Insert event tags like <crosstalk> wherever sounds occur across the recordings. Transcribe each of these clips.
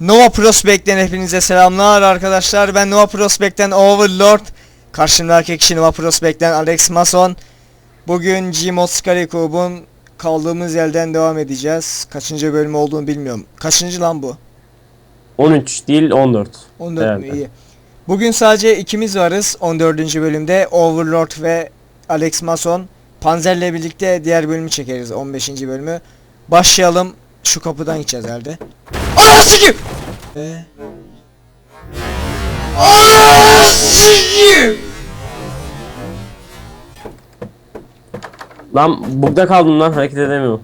Nova Prospect'ten hepinize selamlar arkadaşlar. Ben Nova Prospect'ten Overlord. Karşımdaki kişi Nova Prospect'ten Alex Mason. Bugün Gmod Scary Cube'un kaldığımız yerden devam edeceğiz. Kaçıncı bölüm olduğunu bilmiyorum. Kaçıncı lan bu? 13 değil 14. 14 mü? İyi. Bugün sadece ikimiz varız 14. bölümde. Overlord ve Alex Mason. Panzer'le birlikte diğer bölümü çekeriz 15. bölümü. Başlayalım. Şu kapıdan gideceğiz herhalde. Ananı sikeyim! Ve... Ananı sikeyim! Lan bugda kaldım lan hareket edemiyorum.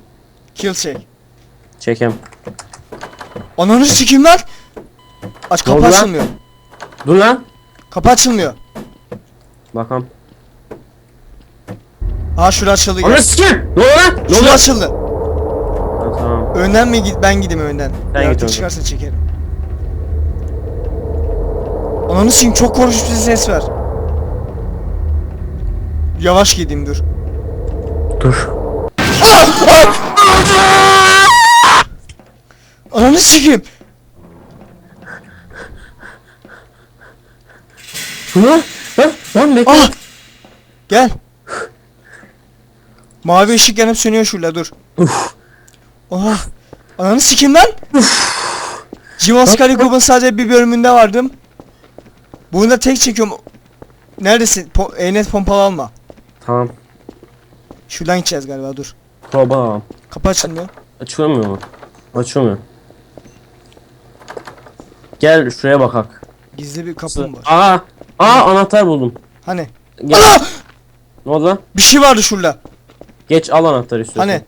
Kill çek. Çekem. Ananı sikeyim lan! Aç Ne oldu kapı lan? açılmıyor. Dur lan. Kapı açılmıyor. Bakalım. Aa şura açıldı. Ananı Gel. sikeyim. Ne oldu lan? Ne oldu? Şura lan? açıldı. Ha, tamam. Önden mi git ben gideyim önden. Sen git önden. çıkarsa çekerim. Ananı sikeyim çok korkunç bir ses ver. Yavaş gideyim dur. Dur. Ananı sikeyim. Şunu. Lan lan bekle. Ah! Gel. Mavi ışık yanıp sönüyor şurada dur. Uf. Oha. Ananı sikeyim lan. Jimon Scary Cube'un sadece bir bölümünde vardım. Bunu da tek çekiyorum. Neredesin? Po eğnet pompalı alma. Tamam. Şuradan gideceğiz galiba dur. Baba. Kapı açılmıyor. Açılamıyor mu? Açılmıyor. Gel şuraya bakak. Gizli bir kapım var. Aa. Aa anahtar buldum. Hani? Gel. Ana! Ne oldu lan? Bir şey vardı şurada. Geç al anahtarı istiyorsan. Hani?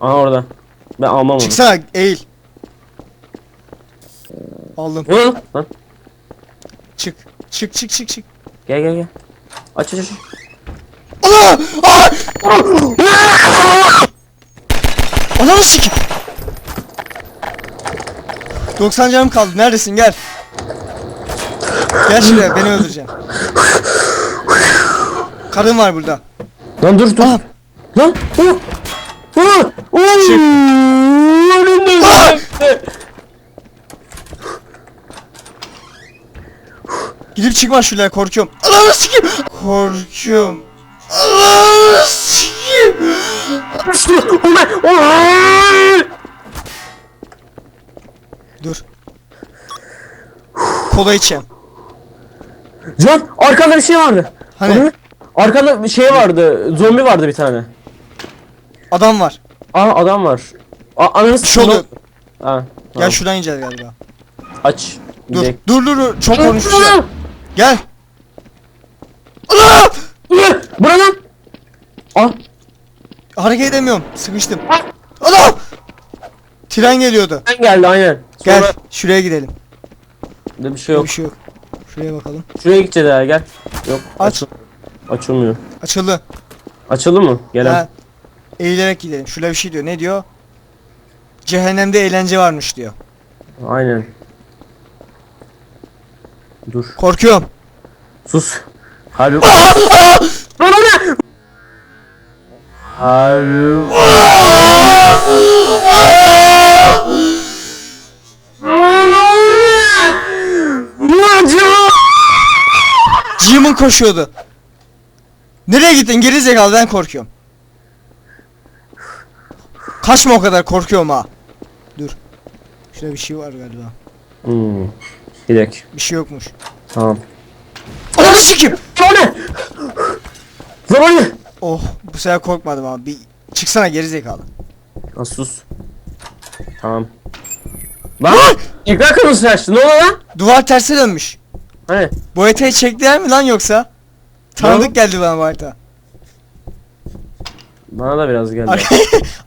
Aha orada. Ben almam onu. Çıksana eğil. Aldım. Ne oldu lan? Çık. Çık çık çık çık. Gel gel gel. Aç aç aç. Ana! Aa! Ananı sikeyim. 90 canım kaldı. Neredesin? Gel. Gel şuraya. Beni öldüreceksin. Karın var burada. Lan dur dur. Aa! Lan. Oh. Oh. Çık. Önümde. Ah! Gidip çıkma şuraya korkuyorum. Ananı sikeyim. Korkuyorum. Ananı sikeyim. Dur. Kola içeceğim. Can arkanda bir şey vardı. Hani? Hı? Arkanda bir şey vardı. Zombi vardı bir tane. Adam var. Aa adam var. Aa ananı şey oluyor. Aa, Gel tamam. şuradan ineceğiz galiba. Aç. Dur. Gidelim. Dur dur dur. Çok konuşacağım. Gel. Ana! Bura lan. Aa. Hareket edemiyorum. Sıkıştım. Ana! Tren geliyordu. Ben geldi aynen. Gel. Sonra Şuraya gidelim. de bir şey Yok. Bir şey yok. Şuraya bakalım. Şuraya gideceğiz ha gel. Yok. Aç. açıl- Açılmıyor. Açıldı. Açıldı mı? Gel. Ha. Eğilerek gidelim. Şurada bir şey diyor. Ne diyor? Cehennemde eğlence varmış diyor. Aynen. Dur. Korkuyorum. Sus. Harbi. Lan o ne? Harbi. Jim'in koşuyordu. Nereye gittin geri zekalı ben korkuyorum. Kaçma o kadar korkuyorum ha. Dur. Şurada bir şey var galiba. Hmm. Gidek. Bir şey yokmuş. Tamam. Ananı? Lan o ne? Oh bu sefer korkmadım abi. Bir çıksana geri zekalı. Lan sus. Tamam. Lan! Ekran kırmızı açtı. Ne oldu lan? Duvar terse dönmüş. Hani? Bu haritayı çektiler mi lan yoksa? Tanıdık geldi bana bu harita. Bana da biraz geldi. Ar-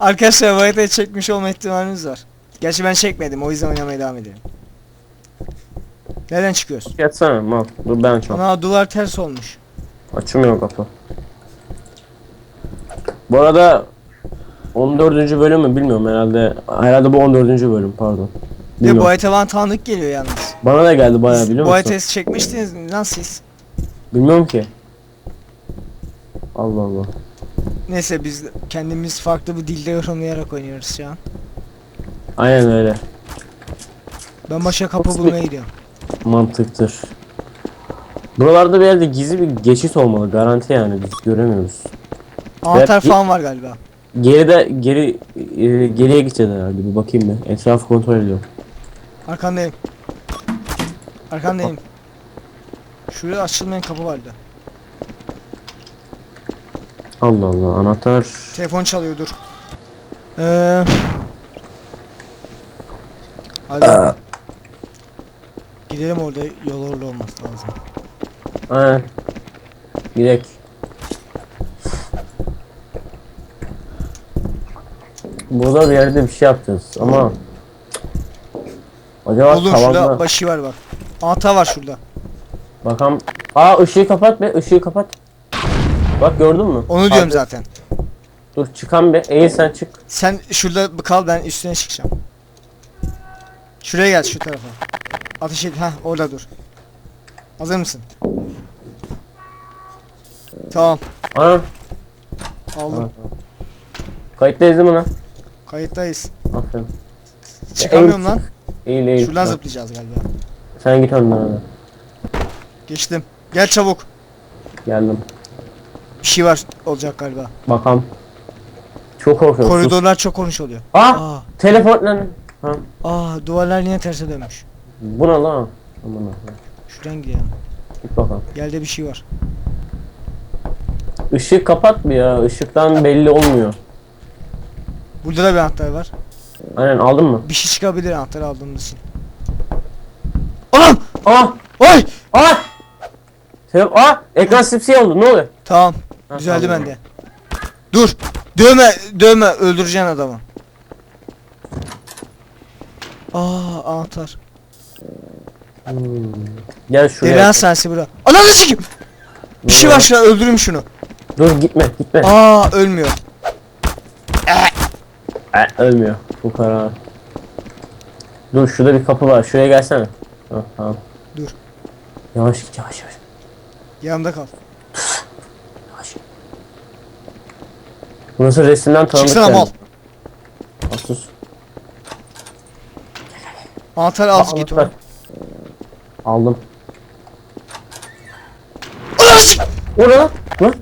<laughs> Arkadaşlar bu haritayı çekmiş olma ihtimaliniz var. Gerçi ben çekmedim o yüzden oynamaya devam edelim. Nereden çıkıyoruz? Yatsana mal. Dur ben açıyorum. Ana duvar ters olmuş. Açılmıyor kapı. Bu arada 14. bölüm mü bilmiyorum herhalde. Herhalde bu 14. bölüm pardon. Ve bu Bilmiyorum. harita bana tanıdık geliyor yalnız. Bana da geldi bayağı biliyor bu musun? haritayı çekmiştiniz mi lan siz? Bilmiyorum ki. Allah Allah. Neyse biz kendimiz farklı bir dilde yorumlayarak oynuyoruz şu an. Aynen öyle. Ben başka kapı Nasıl bulmaya gidiyorum. Mantıktır. Buralarda bir yerde gizli bir geçit olmalı. Garanti yani biz göremiyoruz. Anahtar falan var galiba. Geride geri e, geriye gideceğiz herhalde. Bir bakayım bir. Etrafı kontrol ediyorum. Arkandayım. Arkandayım. Şuraya açılmayan kapı vardı. Allah Allah anahtar. Telefon çalıyor dur. Ee, hadi. Gidelim orada yol orada olması lazım. Aynen. Gidek. Burada bir yerde bir şey yapacağız ama Acaba şurada tavanda başı var bak. Anahtar var şurada. Bakalım Aa ışığı kapat be ışığı kapat Bak gördün mü? Onu diyorum Abi, zaten. Dur çıkan bir eğil sen çık Sen şurada kal ben üstüne çıkacağım. Şuraya gel şu tarafa. Ateş et. Heh orada dur. Hazır mısın? Tamam. Ana Aldım. Kayıttayız değil mi lan? Kayıttayız. Aferin Çıkamıyorum lan. Eğil eğil Şuradan Bak, zıplayacağız galiba. Sen git önden hadi Geçtim. Gel çabuk. Geldim Bir şey var olacak galiba. Bakalım Çok korkuyorum. Koridorlar çok konuşuyor oluyor. Aa lan Ha aa duvarlar yine terse dönmüş. bu ne lan? Aman Allah'ım. Şuradan gidelim. Git bakalım Gelde bir şey var. Işık kapat bir ya. Işıktan belli olmuyor. Burada da bir anahtar var. Aynen aldın mı? Bir şey çıkabilir anahtarı aldığımız için. Anam! Aa! Oy! Aa! Sebep aa! Ekran sipsiyah oldu. Ne oluyor? Tamam. Ha, Düzeldi tamam. bende. Dur. Dövme, dövme. Öldüreceksin adamı. Aa, anahtar. Hmm. Gel şuraya. Deli hastanesi bura. Ananı sikim. Bir şey var şurada öldüreyim şunu. Dur gitme gitme. Aa, ölmüyor. E, ölmüyor. Bu karar. Dur şurada bir kapı var. Şuraya gelsene. Ha, tamam. Dur. Yavaş git yavaş yavaş. Yanımda kal. Burası resimden tanıdık Çıksana geldi. mal. Aa, Sus. Anahtarı al git onu. Aldım. O ne lan? Lan?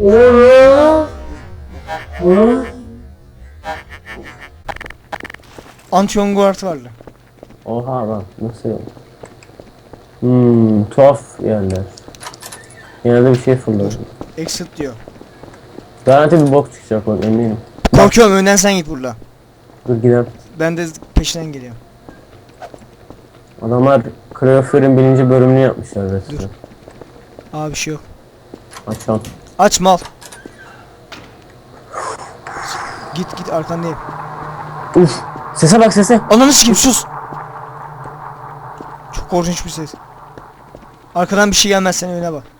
O ne? O ne? Vardı. Oha lan nasıl yani? Hmm, tuhaf yerler. Genelde bir şey fırlıyor. Exit diyor. Garanti bir bok çıkacak bak eminim. Korkuyorum önden sen git burada. Dur gidelim. Ben de peşinden geliyorum. Adamlar Creofer'in birinci bölümünü yapmışlar resmen. Dur. Aa bir şey yok. Açalım. Aç mal. Git git arkandayım. Uf! Sese bak sese. Ananı sikeyim sus. Çok korkunç bir ses. Arkadan bir şey gelmez sen öne bak.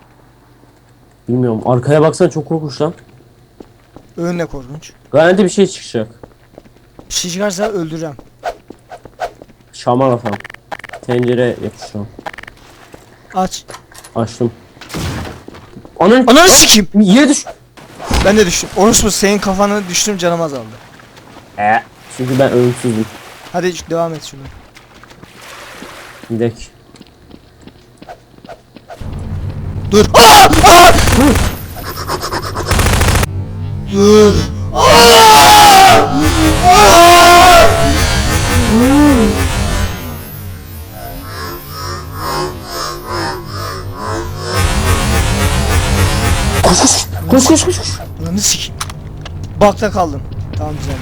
Bilmiyorum arkaya baksana çok korkunç lan. Ön de korkunç. Garanti bir şey çıkacak. Bir şey çıkarsa öldüreceğim. Şaman atan. Tencere yapıştırıyorum. Aç. Açtım. Ananı... Ananı sikeyim. Yere düş. Ben de düştüm. Orospu senin kafanı düştüm canım azaldı. E. Çünkü ben ölümsüzüm. Hadi devam et şunu. Gidek. Dur. Aa! Aa! Koş koş. Koş koş koş. koş. Ananı sikeyim. Bakta kaldım. Tamam güzel.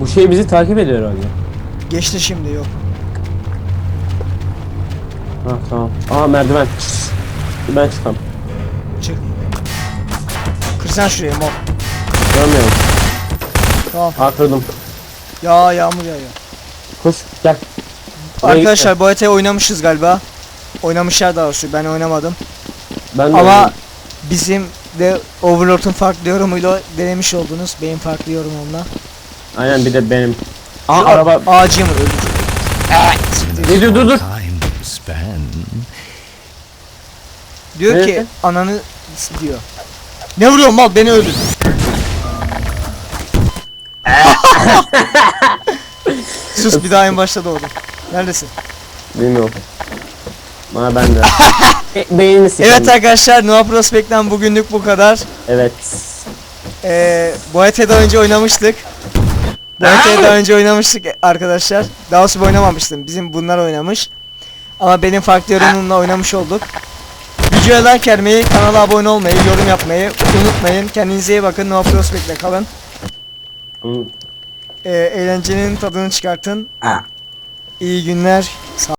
Bu şey bizi takip ediyor herhalde. Geçti şimdi yok. Ha tamam. Aa merdiven. Ben çıkam. Kırsan şuraya mal. Görmüyorum. Tamam. Aa kırdım. Ya yağmur yağıyor. Koş gel. Buraya Arkadaşlar bu haritayı oynamışız galiba. Oynamışlar daha doğrusu ben oynamadım. Ben de Ama bizim de Overlord'un farklı yorumuyla denemiş oldunuz. Benim farklı yorumumla. Aynen bir de benim. Aa araba. Ağacı mı öldü? Ne diyor dur dur. Diyor Evet. ki ananı diyor. Ne vuruyorsun mal beni öldür. <laughs> Sus bir daha en başta doğdum. Neredesin? Bilmiyorum. Bana ben de. <laughs> e, beynini. Evet arkadaşlar Nova Prospect'ten bugünlük bu kadar. Evet. Ee, daha önce oynamıştık. Haritayı daha önce oynamıştık arkadaşlar. Daha doğrusu oynamamıştım. Bizim bunlar oynamış. Ama benim farklı yorumumla oynamış olduk. Videoya like vermeyi, kanala abone olmayı, yorum yapmayı unutmayın. Kendinize iyi bakın. Nova Prospect'le kalın. Ee, eğlencenin tadını çıkartın. İyi günler. Sağ